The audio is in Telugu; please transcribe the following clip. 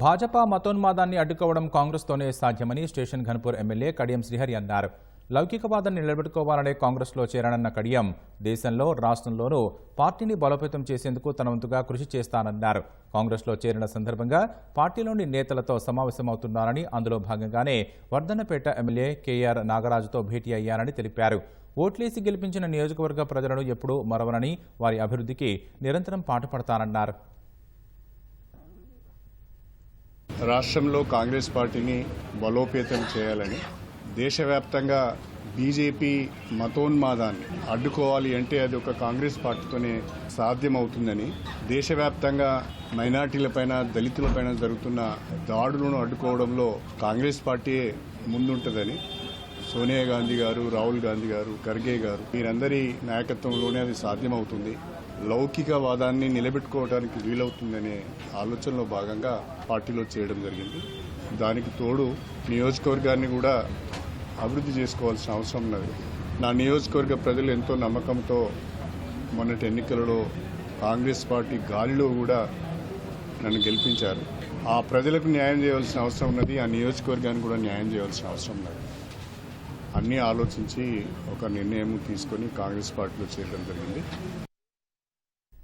భాజపా మతోన్మాదాన్ని అడ్డుకోవడం కాంగ్రెస్తోనే సాధ్యమని స్టేషన్ ఘన్పూర్ ఎమ్మెల్యే కడియం శ్రీహరి అన్నారు. లౌకికవాదాన్ని నిలబెట్టుకోవాలనే కాంగ్రెస్లో చేరనన్న కడియం దేశంలో రాష్ట్రంలోనూ పార్టీని బలోపేతం చేసేందుకు తన వంతుగా కృషి చేస్తానన్నారు. కాంగ్రెస్లో చేరిన సందర్భంగా పార్టీలోని నేతలతో సమావేశమవుతున్నారని అందులో భాగంగానే వర్ధన్నపేట ఎమ్మెల్యే కేఆర్ నాగరాజుతో భేటీ అయ్యారని తెలిపారు. ఓట్లేసి గెలిపించిన నియోజకవర్గ ప్రజలను ఎప్పుడూ మరవనని వారి అభివృద్ధికి నిరంతరం పాటుపడతానన్నారు. రాష్ట్రంలో కాంగ్రెస్ పార్టీని బలోపేతం చేయాలని దేశవ్యాప్తంగా బీజేపీ మతోన్మాదాన్ని అడ్డుకోవాలి అంటే అది ఒక కాంగ్రెస్ పార్టీతోనే సాధ్యమవుతుందని దేశవ్యాప్తంగా మైనార్టీలపైన దళితులపైన జరుగుతున్న దాడులను అడ్డుకోవడంలో కాంగ్రెస్ పార్టీయే ముందుంటుందని సోనియా గాంధీ గారు రాహుల్ గాంధీ గారు ఖర్గే గారు వీరందరి నాయకత్వంలోనే అది సాధ్యమవుతుంది. లౌకికవాదాన్ని నిలబెట్టుకోవడానికి వీలవుతుందనే ఆలోచనలో భాగంగా పార్టీలో చేయడం జరిగింది. దానికి తోడు నియోజకవర్గాన్ని కూడా అభివృద్ధి చేసుకోవాల్సిన అవసరం ఉన్నది. నా నియోజకవర్గ ప్రజలు ఎంతో నమ్మకంతో మొన్నటి ఎన్నికలలో కాంగ్రెస్ పార్టీ గాలిలో కూడా నన్ను గెలిపించారు. ఆ ప్రజలకు న్యాయం చేయవలసిన అవసరం ఉన్నది ఆ నియోజకవర్గానికి కూడా న్యాయం చేయవలసిన అవసరం ఉన్నది. అన్నీ ఆలోచించి ఒక నిర్ణయం తీసుకొని కాంగ్రెస్ పార్టీలో చేరడం జరిగింది.